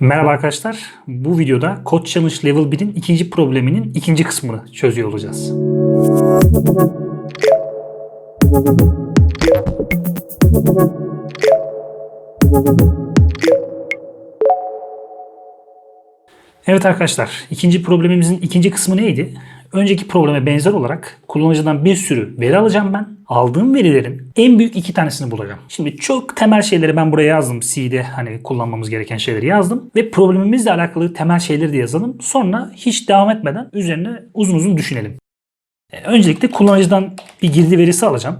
Merhaba arkadaşlar. Bu videoda Code Challenge Level 1'in ikinci probleminin ikinci kısmını çözüyor olacağız. Evet arkadaşlar, ikinci problemimizin ikinci kısmı neydi? Önceki probleme benzer olarak kullanıcıdan bir sürü veri alacağım ben. Aldığım verilerin en büyük iki tanesini bulacağım. Şimdi çok temel şeyleri ben buraya yazdım. C'de hani kullanmamız gereken şeyleri yazdım. Ve problemimizle alakalı temel şeyleri de yazalım. Sonra hiç devam etmeden üzerine uzun uzun düşünelim. E, Öncelikle kullanıcıdan bir girdi verisi alacağım.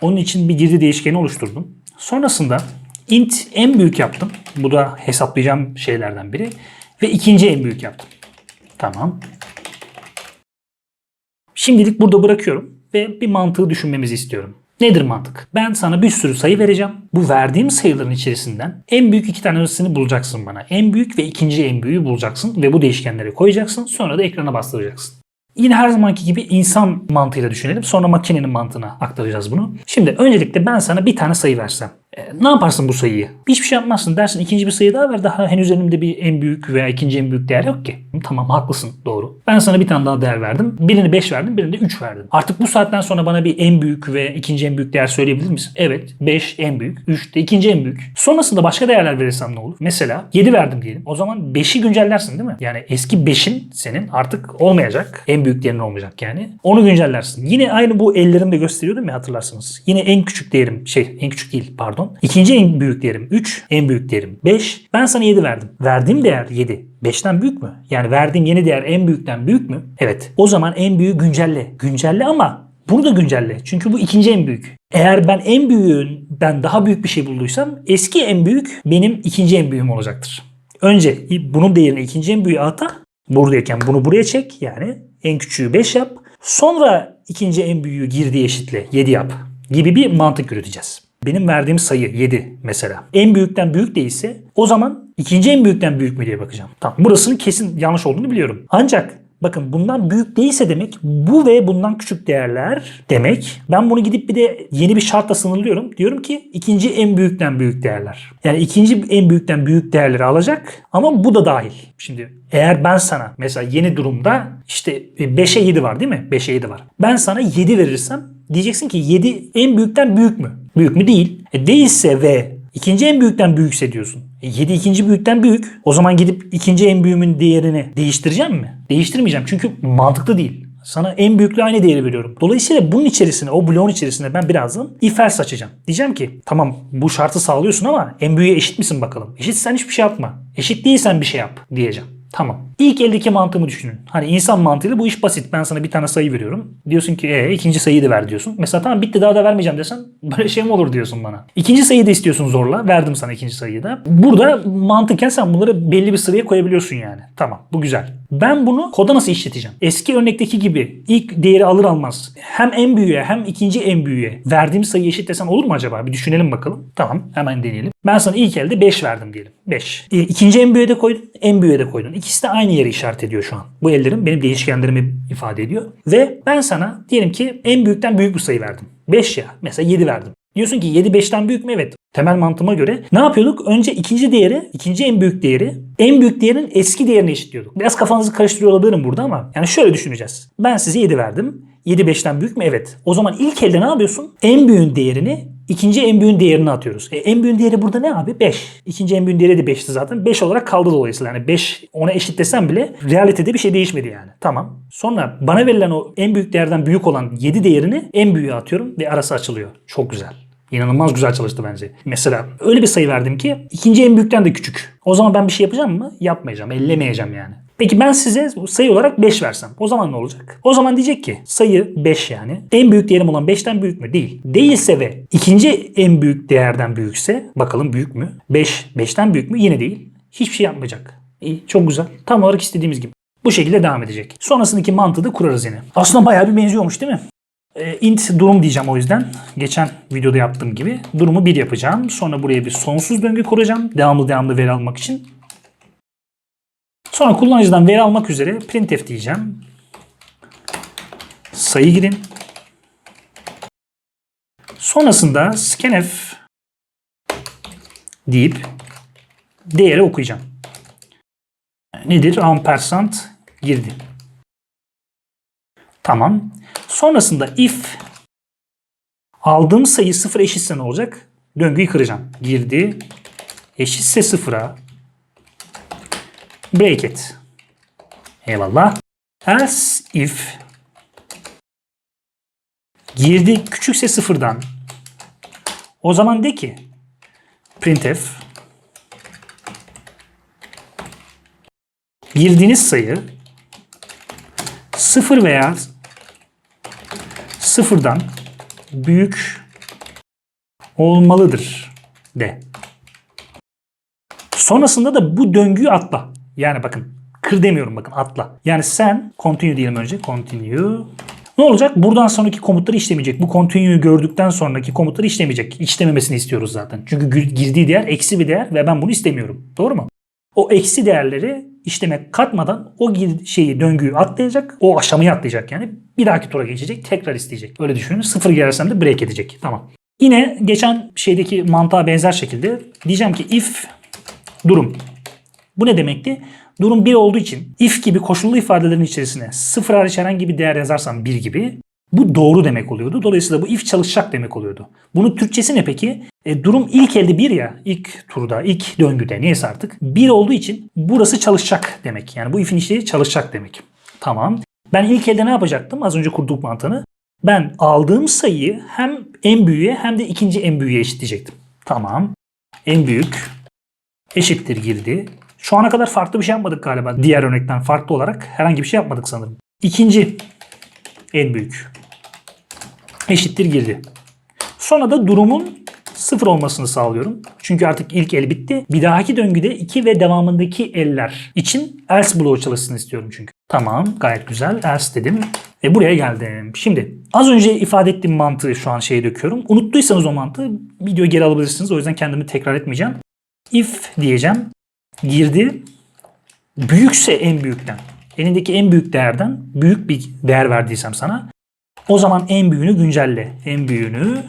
Onun için bir girdi değişkeni oluşturdum. Sonrasında int en büyük yaptım. Bu da hesaplayacağım şeylerden biri. Ve ikinci en büyük yaptım. Tamam. Şimdilik burada bırakıyorum ve bir mantığı düşünmemizi istiyorum. Nedir mantık? Ben sana bir sürü sayı vereceğim. Bu verdiğim sayıların içerisinden en büyük iki tanesini bulacaksın bana. En büyük ve ikinci en büyüğü bulacaksın ve bu değişkenleri koyacaksın. Sonra da ekrana bastıracaksın. Yine her zamanki gibi insan mantığıyla düşünelim. Sonra makinenin mantığına aktaracağız bunu. Şimdi öncelikle ben sana bir tane sayı versem. E, ne yaparsın bu sayıyı? Hiçbir şey yapmazsın. Dersin ikinci bir sayı daha ver. Daha henüz elimde bir en büyük veya ikinci en büyük değer yok ki. Tamam haklısın doğru. Ben sana bir tane daha değer verdim. Birini 5 verdim birini de 3 verdim. Artık bu saatten sonra bana bir en büyük ve ikinci en büyük değer söyleyebilir misin? Evet 5 en büyük. 3 de ikinci en büyük. Sonrasında başka değerler verirsem ne olur? Mesela 7 verdim diyelim. O zaman 5'i güncellersin değil mi? Yani eski 5'in senin artık olmayacak. En büyük değerin olmayacak yani. Onu güncellersin. Yine aynı bu ellerimde gösteriyordum ya hatırlarsınız. Yine en küçük değerim şey en küçük değil pardon. İkinci en büyük değerim 3. En büyük değerim 5. Ben sana 7 verdim. Verdiğim değer 7. 5'ten büyük mü? Yani verdiğim yeni değer en büyükten büyük mü? Evet. O zaman en büyüğü güncelle. Güncelle ama bunu da güncelle. Çünkü bu ikinci en büyük. Eğer ben en büyüğünden daha büyük bir şey bulduysam eski en büyük benim ikinci en büyüğüm olacaktır. Önce bunun değerini ikinci en büyüğe ata. Buradayken bunu buraya çek. Yani en küçüğü 5 yap. Sonra ikinci en büyüğü girdiği eşitle 7 yap. Gibi bir mantık yürüteceğiz. Benim verdiğim sayı 7 mesela. En büyükten büyük değilse o zaman ikinci en büyükten büyük mü diye bakacağım. Tamam burasının kesin yanlış olduğunu biliyorum. Ancak bakın bundan büyük değilse demek bu ve bundan küçük değerler demek. Ben bunu gidip bir de yeni bir şartla sınırlıyorum. Diyorum ki ikinci en büyükten büyük değerler. Yani ikinci en büyükten büyük değerleri alacak ama bu da dahil. Şimdi eğer ben sana mesela yeni durumda işte 5'e 7 var değil mi? 5'e 7 var. Ben sana 7 verirsem diyeceksin ki 7 en büyükten büyük mü? Büyük mü değil. E değilse ve ikinci en büyükten büyükse diyorsun. E 7 ikinci büyükten büyük. O zaman gidip ikinci en büyüğümün değerini değiştireceğim mi? Değiştirmeyeceğim çünkü mantıklı değil. Sana en büyüklüğü aynı değeri veriyorum. Dolayısıyla bunun içerisine, o bloğun içerisine ben birazdan if else açacağım. Diyeceğim ki tamam bu şartı sağlıyorsun ama en büyüğe eşit misin bakalım? Eşitsen hiçbir şey yapma. Eşit değilsen bir şey yap diyeceğim. Tamam. İlk eldeki mantığımı düşünün. Hani insan mantığıyla bu iş basit. Ben sana bir tane sayı veriyorum. Diyorsun ki e ikinci sayıyı da ver diyorsun. Mesela tamam bitti daha da vermeyeceğim desen böyle şey mi olur diyorsun bana. İkinci sayıyı da istiyorsun zorla. Verdim sana ikinci sayıyı da. Burada mantıken sen bunları belli bir sıraya koyabiliyorsun yani. Tamam bu güzel. Ben bunu koda nasıl işleteceğim? Eski örnekteki gibi ilk değeri alır almaz hem en büyüğe hem ikinci en büyüğe verdiğim sayı eşit desen olur mu acaba? Bir düşünelim bakalım. Tamam hemen deneyelim. Ben sana ilk elde 5 verdim diyelim. 5. E, ikinci en büyüğe de koydun, en büyüğe de koydun. İkisi de aynı yeri işaret ediyor şu an. Bu ellerim benim değişkenlerimi ifade ediyor. Ve ben sana diyelim ki en büyükten büyük bir sayı verdim. 5 ya. Mesela 7 verdim. Diyorsun ki 7 5'ten büyük mü? Evet. Temel mantığıma göre ne yapıyorduk? Önce ikinci değeri, ikinci en büyük değeri, en büyük değerin eski değerini eşitliyorduk. Biraz kafanızı karıştırıyor olabilirim burada ama yani şöyle düşüneceğiz. Ben size 7 verdim. 7 5'ten büyük mü? Evet. O zaman ilk elde ne yapıyorsun? En büyüğün değerini ikinci en büyüğün değerini atıyoruz. E, en büyüğün değeri burada ne abi? 5. İkinci en büyüğün değeri de 5'ti zaten. 5 olarak kaldı dolayısıyla. Yani 5 ona eşit desem bile realitede bir şey değişmedi yani. Tamam. Sonra bana verilen o en büyük değerden büyük olan 7 değerini en büyüğe atıyorum ve arası açılıyor. Çok güzel. İnanılmaz güzel çalıştı bence. Mesela öyle bir sayı verdim ki ikinci en büyükten de küçük. O zaman ben bir şey yapacağım mı? Yapmayacağım. Ellemeyeceğim yani. Peki ben size sayı olarak 5 versem o zaman ne olacak? O zaman diyecek ki sayı 5 yani. En büyük değerim olan 5'ten büyük mü? Değil. Değilse ve ikinci en büyük değerden büyükse bakalım büyük mü? 5 5'ten büyük mü? Yine değil. Hiçbir şey yapmayacak. İyi çok güzel. Tam olarak istediğimiz gibi. Bu şekilde devam edecek. Sonrasındaki mantığı da kurarız yine. Aslında bayağı bir benziyormuş değil mi? E, int durum diyeceğim o yüzden. Geçen videoda yaptığım gibi. Durumu 1 yapacağım. Sonra buraya bir sonsuz döngü kuracağım. Devamlı devamlı veri almak için. Sonra kullanıcıdan veri almak üzere printf diyeceğim. Sayı girin. Sonrasında scanf deyip değeri okuyacağım. nedir? Ampersand girdi. Tamam. Sonrasında if aldığım sayı sıfır eşitse ne olacak? Döngüyü kıracağım. Girdi eşitse sıfıra break it. Eyvallah. Else if girdi küçükse sıfırdan o zaman de ki printf girdiğiniz sayı sıfır veya sıfırdan büyük olmalıdır de. Sonrasında da bu döngüyü atla. Yani bakın kır demiyorum bakın atla. Yani sen continue diyelim önce. Continue. Ne olacak? Buradan sonraki komutları işlemeyecek. Bu continue'yu gördükten sonraki komutları işlemeyecek. İşlememesini istiyoruz zaten. Çünkü gir- girdiği değer eksi bir değer ve ben bunu istemiyorum. Doğru mu? O eksi değerleri işleme katmadan o şeyi döngüyü atlayacak. O aşamayı atlayacak yani. Bir dahaki tura geçecek. Tekrar isteyecek. Öyle düşünün. Sıfır gelirsem de break edecek. Tamam. Yine geçen şeydeki mantığa benzer şekilde diyeceğim ki if durum. Bu ne demekti? Durum 1 olduğu için if gibi koşullu ifadelerin içerisine sıfır hariç herhangi bir değer yazarsam 1 gibi bu doğru demek oluyordu. Dolayısıyla bu if çalışacak demek oluyordu. Bunun Türkçesi ne peki? E, durum ilk elde 1 ya. ilk turda, ilk döngüde neyse artık. 1 olduğu için burası çalışacak demek. Yani bu if'in işlevi çalışacak demek. Tamam. Ben ilk elde ne yapacaktım? Az önce kurduk mantığını. Ben aldığım sayıyı hem en büyüğe hem de ikinci en büyüğe eşitleyecektim. Tamam. En büyük eşittir girdi. Şu ana kadar farklı bir şey yapmadık galiba. Diğer örnekten farklı olarak herhangi bir şey yapmadık sanırım. İkinci en büyük eşittir girdi. Sonra da durumun sıfır olmasını sağlıyorum. Çünkü artık ilk el bitti. Bir dahaki döngüde 2 ve devamındaki eller için else bloğu çalışsın istiyorum çünkü. Tamam gayet güzel else dedim ve buraya geldim. Şimdi az önce ifade ettiğim mantığı şu an şeye döküyorum. Unuttuysanız o mantığı videoyu geri alabilirsiniz. O yüzden kendimi tekrar etmeyeceğim. If diyeceğim. Girdi. Büyükse en büyükten. Elindeki en büyük değerden büyük bir değer verdiysem sana o zaman en büyüğünü güncelle. En büyüğünü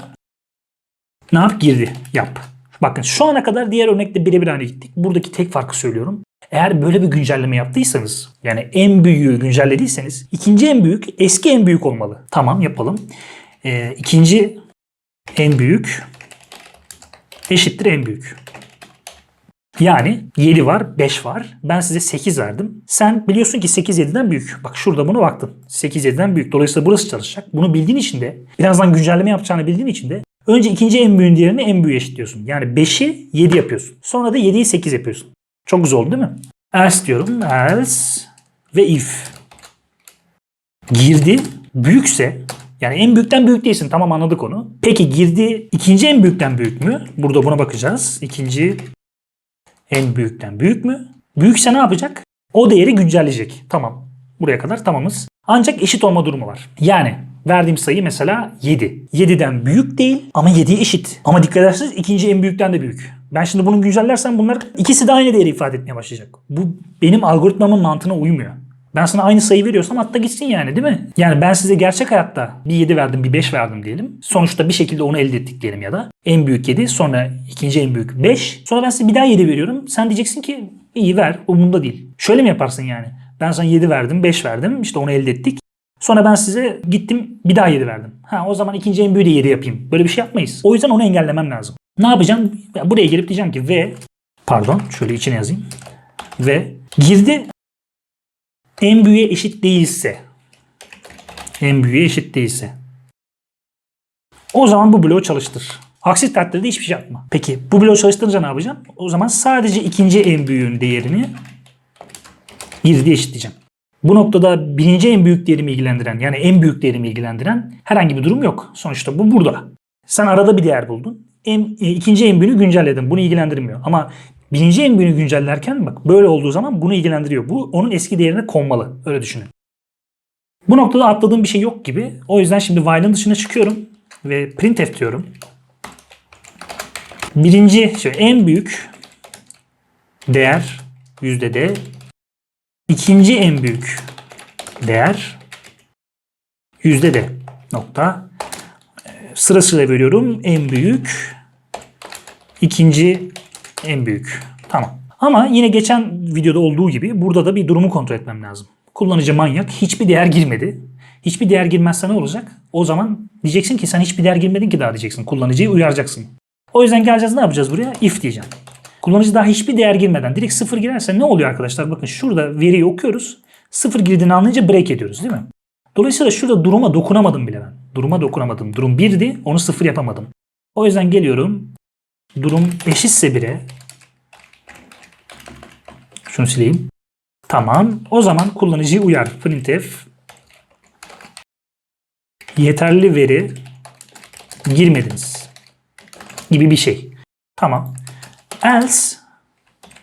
ne yap? Girdi. Yap. Bakın şu ana kadar diğer örnekte birebir aynı gittik. Buradaki tek farkı söylüyorum. Eğer böyle bir güncelleme yaptıysanız yani en büyüğü güncellediyseniz ikinci en büyük eski en büyük olmalı. Tamam yapalım. Ee, ikinci en büyük eşittir en büyük. Yani 7 var, 5 var. Ben size 8 verdim. Sen biliyorsun ki 8 7'den büyük. Bak şurada bunu baktın. 8 7'den büyük. Dolayısıyla burası çalışacak. Bunu bildiğin için de birazdan güncelleme yapacağını bildiğin için de önce ikinci en büyüğün diğerini en büyüğe eşitliyorsun. Yani 5'i 7 yapıyorsun. Sonra da 7'yi 8 yapıyorsun. Çok güzel oldu değil mi? Else diyorum. Else ve if. Girdi büyükse yani en büyükten büyük değilsin. Tamam anladık onu. Peki girdi ikinci en büyükten büyük mü? Burada buna bakacağız. İkinci en büyükten büyük mü? Büyükse ne yapacak? O değeri güncelleyecek. Tamam. Buraya kadar tamamız. Ancak eşit olma durumu var. Yani verdiğim sayı mesela 7. 7'den büyük değil ama 7'ye eşit. Ama dikkat ederseniz ikinci en büyükten de büyük. Ben şimdi bunu güncellersem bunlar ikisi de aynı değeri ifade etmeye başlayacak. Bu benim algoritmamın mantığına uymuyor. Ben sana aynı sayı veriyorsam hatta gitsin yani değil mi? Yani ben size gerçek hayatta bir 7 verdim bir 5 verdim diyelim. Sonuçta bir şekilde onu elde ettik diyelim ya da. En büyük 7 sonra ikinci en büyük 5. Sonra ben size bir daha 7 veriyorum. Sen diyeceksin ki iyi ver umurumda değil. Şöyle mi yaparsın yani? Ben sana 7 verdim 5 verdim işte onu elde ettik. Sonra ben size gittim bir daha 7 verdim. Ha o zaman ikinci en büyüğü de 7 yapayım. Böyle bir şey yapmayız. O yüzden onu engellemem lazım. Ne yapacağım? Ya Buraya gelip diyeceğim ki ve pardon şöyle içine yazayım. Ve girdi en büyüğe eşit değilse en büyüğe eşit değilse o zaman bu bloğu çalıştır. Aksi takdirde hiçbir şey yapma. Peki bu bloğu çalıştırınca ne yapacağım? O zaman sadece ikinci en büyüğün değerini girdiye eşitleyeceğim. Bu noktada birinci en büyük değerimi ilgilendiren yani en büyük değerimi ilgilendiren herhangi bir durum yok. Sonuçta bu burada. Sen arada bir değer buldun. En, e, ikinci en büyüğünü güncelledin. Bunu ilgilendirmiyor. Ama birinci en büyüğünü güncellerken bak böyle olduğu zaman bunu ilgilendiriyor. Bu onun eski değerine konmalı. Öyle düşünün. Bu noktada atladığım bir şey yok gibi. O yüzden şimdi while'ın dışına çıkıyorum ve printf diyorum. Birinci şey en büyük değer yüzde de ikinci en büyük değer yüzde de nokta sırasıyla veriyorum en büyük ikinci en büyük tamam Ama yine geçen videoda olduğu gibi burada da bir durumu kontrol etmem lazım. Kullanıcı manyak hiçbir değer girmedi. Hiçbir değer girmezse ne olacak? O zaman diyeceksin ki sen hiçbir değer girmedin ki daha diyeceksin. Kullanıcıyı uyaracaksın. O yüzden geleceğiz ne yapacağız buraya? If diyeceğim. Kullanıcı daha hiçbir değer girmeden direkt sıfır girerse ne oluyor arkadaşlar? Bakın şurada veriyi okuyoruz. Sıfır girdiğini anlayınca break ediyoruz değil mi? Dolayısıyla şurada duruma dokunamadım bile ben. Duruma dokunamadım. Durum 1'di. Onu sıfır yapamadım. O yüzden geliyorum. Durum eşitse 1'e. Şunu sileyim. Tamam. O zaman kullanıcıyı uyar. Printf yeterli veri girmediniz gibi bir şey. Tamam. Else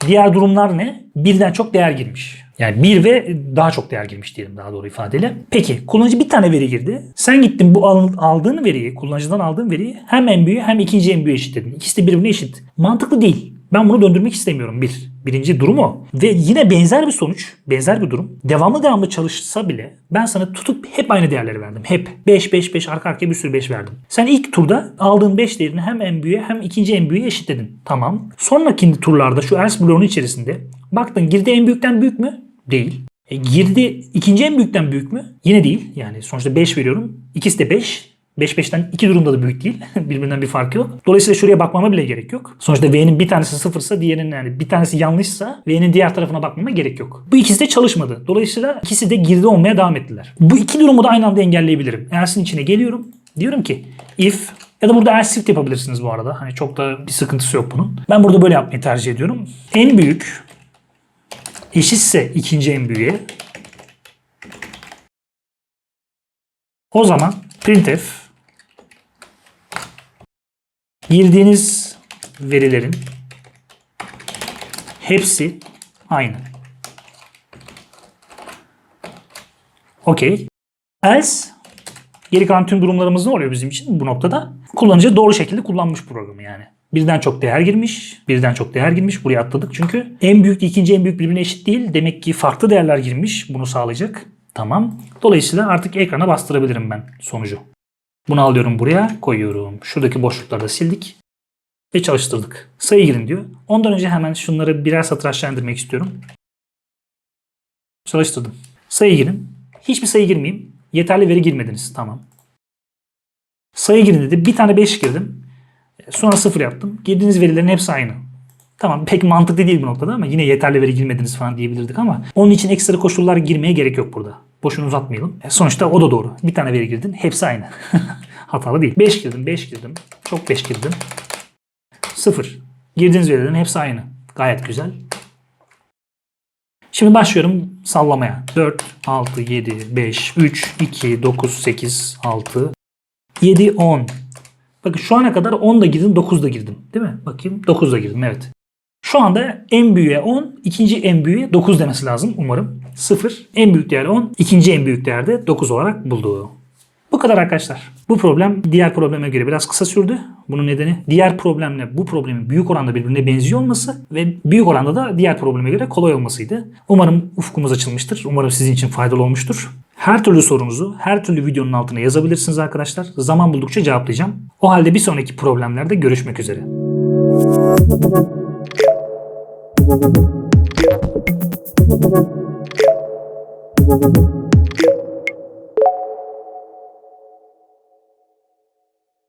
diğer durumlar ne? Birden çok değer girmiş. Yani bir ve daha çok değer girmiş diyelim daha doğru ifadeyle. Peki kullanıcı bir tane veri girdi. Sen gittin bu al- aldığın veriyi, kullanıcıdan aldığın veriyi hem en büyüğü hem ikinci en büyüğe eşitledin. İkisi de birbirine eşit. Mantıklı değil. Ben bunu döndürmek istemiyorum bir. Birinci durum o. Ve yine benzer bir sonuç, benzer bir durum. Devamlı devamlı çalışsa bile ben sana tutup hep aynı değerleri verdim. Hep 5 5 5 arka arkaya bir sürü 5 verdim. Sen ilk turda aldığın 5 değerini hem en büyüğe hem ikinci en büyüğe eşitledin. Tamam. Sonraki turlarda şu else bloğunun içerisinde baktın girdi en büyükten büyük mü? Değil. E, girdi ikinci en büyükten büyük mü? Yine değil. Yani sonuçta 5 veriyorum. İkisi de 5. 5 5'ten iki durumda da büyük değil. Birbirinden bir farkı yok. Dolayısıyla şuraya bakmama bile gerek yok. Sonuçta V'nin bir tanesi sıfırsa diğerinin yani bir tanesi yanlışsa V'nin diğer tarafına bakmama gerek yok. Bu ikisi de çalışmadı. Dolayısıyla ikisi de girdi olmaya devam ettiler. Bu iki durumu da aynı anda engelleyebilirim. Else'in içine geliyorum. Diyorum ki if ya da burada else shift yapabilirsiniz bu arada. Hani çok da bir sıkıntısı yok bunun. Ben burada böyle yapmayı tercih ediyorum. En büyük eşitse ikinci en büyüğe o zaman printf girdiğiniz verilerin hepsi aynı. Okey. Else geri kalan tüm durumlarımız ne oluyor bizim için bu noktada? Kullanıcı doğru şekilde kullanmış programı yani. Birden çok değer girmiş. Birden çok değer girmiş. Buraya atladık çünkü. En büyük ikinci en büyük birbirine eşit değil. Demek ki farklı değerler girmiş. Bunu sağlayacak. Tamam. Dolayısıyla artık ekrana bastırabilirim ben sonucu. Bunu alıyorum buraya koyuyorum. Şuradaki boşlukları da sildik. Ve çalıştırdık. Sayı girin diyor. Ondan önce hemen şunları birer satır aşağı istiyorum. Çalıştırdım. Sayı girin. Hiçbir sayı girmeyeyim. Yeterli veri girmediniz. Tamam. Sayı girin dedi. Bir tane 5 girdim. Sonra 0 yaptım. Girdiğiniz verilerin hepsi aynı. Tamam pek mantıklı değil bu noktada ama yine yeterli veri girmediniz falan diyebilirdik ama onun için ekstra koşullar girmeye gerek yok burada. Boşuna uzatmayalım. E, Sonuçta o da doğru. Bir tane veri girdin. Hepsi aynı. Hatalı değil. 5 girdim, 5 girdim. Çok 5 girdim. 0. Girdiğiniz verilerin hepsi aynı. Gayet güzel. Şimdi başlıyorum sallamaya. 4, 6, 7, 5, 3, 2, 9, 8, 6, 7, 10. Bakın şu ana kadar 10 da girdim, 9 da girdim. Değil mi? Bakayım 9 da girdim evet. Şu anda en büyüğe 10, ikinci en büyüğe 9 demesi lazım umarım. 0, en büyük değer 10, ikinci en büyük değer de 9 olarak buldu. Bu kadar arkadaşlar. Bu problem diğer probleme göre biraz kısa sürdü. Bunun nedeni diğer problemle bu problemin büyük oranda birbirine benziyor olması ve büyük oranda da diğer probleme göre kolay olmasıydı. Umarım ufkumuz açılmıştır. Umarım sizin için faydalı olmuştur. Her türlü sorunuzu her türlü videonun altına yazabilirsiniz arkadaşlar. Zaman buldukça cevaplayacağım. O halde bir sonraki problemlerde görüşmek üzere.